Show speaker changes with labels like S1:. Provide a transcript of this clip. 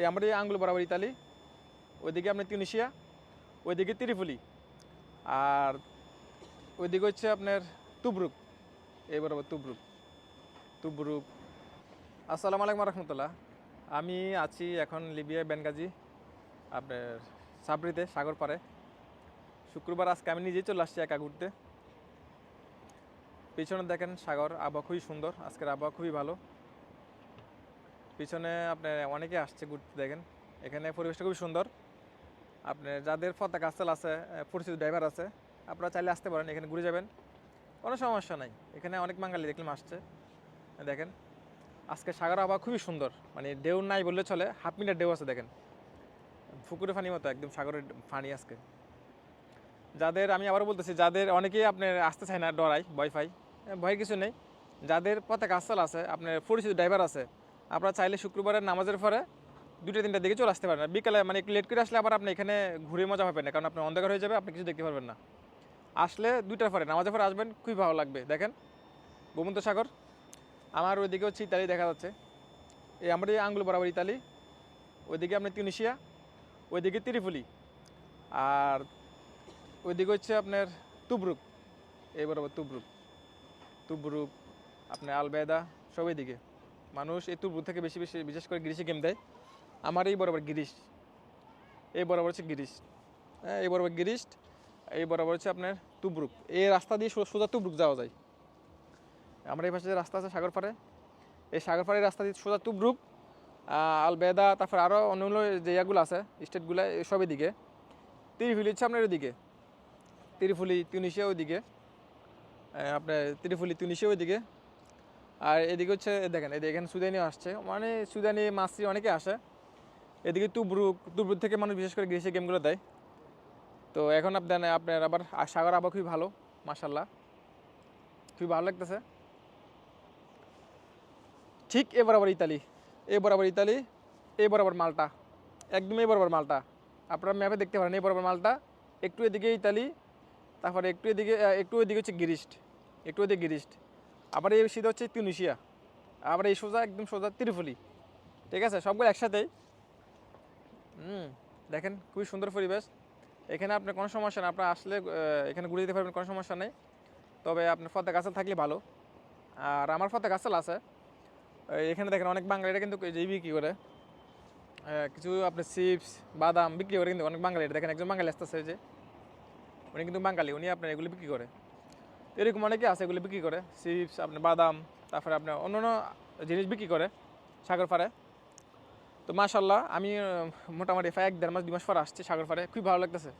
S1: এই আমাদের এই আঙ্গুল বরাবর ইতালি ওইদিকে আপনার তিউনিশিয়া, ওইদিকে ত্রিপুলি, আর ওইদিকে হচ্ছে আপনার তুবরুক। এই বরাবর তুবরুক তুবরুক। আসসালামু আলাইকুম রহমতুল্লাহ। আমি আছি এখন লিবিয়া বেনগাজি, আপনার সাবরিতে সাগর পাড়ে শুক্রবার আজকে আমি নিজেই চলে আসছি একা ঘুরতে। পিছনে দেখেন সাগর, আবহাওয়া খুবই সুন্দর। আজকের আবহাওয়া খুবই ভালো। পিছনে আপনার অনেকে আসছে ঘুরতে, দেখেন। এখানে পরিবেশটা খুবই সুন্দর। আপনার যাদের পতাকা আস্তাল আছে পরিচিত ড্রাইভার আছে, আপনারা চাইলে আসতে পারেন, এখানে ঘুরে যাবেন। কোনো সমস্যা নাই। এখানে অনেক বাঙালি দেখলাম আসছে। দেখেন। আজকে সাগর আবহাওয়া খুবই সুন্দর। মানে ঢেউ নাই বললে চলে, হাফ মিনিট ঢেউ আছে, দেখেন। পুকুরে পানি মতো, একদম সাগরের পানি আজকে। যাদের, আমি আবার বলতেছি, যাদের অনেকেই আপনার আসতে চায় না ডরাই, ভয় ভয়ের কিছু নেই। যাদের পতাকা আস্তাল আছে, আপনার পরিচিত ড্রাইভার আছে আপনারা চাইলে শুক্রবারের নামাজের পরে দুটো তিনটার দিকে চলে আসতে পারেন। বিকালে মানে একটু লেট করে আসলে আবার আপনি এখানে ঘুরে মজা পাবেন না, কারণ আপনার অন্ধকার হয়ে যাবে, আপনি কিছু দেখতে পারবেন না। আসলে দুইটার পরে, নামাজের পরে আসবেন, খুবই ভালো লাগবে। দেখেন, গোমন্ত সাগর, আমার ওইদিকে হচ্ছে ইতালি দেখা যাচ্ছে। এই আমাদের এই আঙ্গুল বরাবর ইতালি, ওইদিকে আপনার তিউনিশিয়া, ওইদিকে ত্রিপুলি, আর ওইদিকে হচ্ছে আপনার তুবরুক, এই বরাবর তুবরুক তুবরুক, আপনার আলবেদা সব দিকে মানুষ এই তুবরুক থেকে বেশি বেশি, বিশেষ করে গ্রিসে গেম দেয়। আমার এই বরাবর গিরিশ। এই বরাবর হচ্ছে গিরিশ। হ্যাঁ এই বরাবর গিরিশ, এই বরাবর হচ্ছে আপনার তুবরুক। এই রাস্তা দিয়ে সোজা তুবরুক যাওয়া যায়। আমার এই পাশে যে রাস্তা আছে সাগর পাড়ে, এই সাগর পাড়ের রাস্তা দিয়ে সোজা তুবরুক আলবেদা তারপর আরও অন্য যে ইয়াগুলো আছে, স্টেটগুলো সবই দিকে তিরিফুলি হচ্ছে আপনার ওইদিকে তিরিফুলি, তিউনিশিয়া ওইদিকে। আপনার তিরিফুলি, তিউনিশিয়া ওইদিকে। আর এদিকে হচ্ছে দেখেন, এদিকে এখানে সুদানিও আসছে। মানে সুদানি মাসি অনেকে আসে। এদিকে তুবরুক তুবরুক থেকে মানুষ বিশেষ করে গ্রীষ্মের গেমগুলো দেয়। তো এখন আপনার আপনার আবার সাগর আবার খুবই ভালো মাসাল্লাহ খুবই ভালো লাগতেছে। ঠিক এ বরাবর ইতালি এ বরাবর ইতালি এ বরাবর মালটা। একদম এই বরাবর মালটা। আপনারা ম্যাপে দেখতে পারেন এই বরাবর মালটা। একটু এদিকে ইতালি, তারপরে একটু এদিকে একটু এদিকে হচ্ছে গিরিস্ট একটু এদিকে গিরিস্ট আবার এই সিধা হচ্ছে তিউনিশিয়া, আবার এই সোজা একদম সোজা ত্রিফুলি ঠিক আছে? সবগুলো একসাথেই। হুম, দেখেন খুবই সুন্দর পরিবেশ। এখানে আপনার কোনো সমস্যা নেই আপনার আসলে এখানে ঘুরে যেতে পারবেন, কোনো সমস্যা নেই। তবে আপনার ফতে গাছাল থাকলে ভালো। আর আমার ফতে গাছাল আছে। এখানে দেখেন অনেক বাঙালিরা কিন্তু এই বিক্রি করে। কিছু আপনার চিপস, বাদাম বিক্রি করে কিন্তু অনেক বাঙালিরা। দেখেন একজন বাঙালি আসতেছে যে। উনি কিন্তু বাঙালি, উনি আপনার এগুলো বিক্রি করে। এরকম অনেকে আছে এগুলো বিক্রি করে। চিপস আপনার বাদাম, তারপরে আপনার অন্য অন্য জিনিস বিক্রি করে সাগর ফাড়ে তো মাশাল্লাহ আমি মোটামুটি এক দেড় মাস, দুই মাস পর আসছি সাগর ফাড়ে খুবই ভালো লাগতেছে।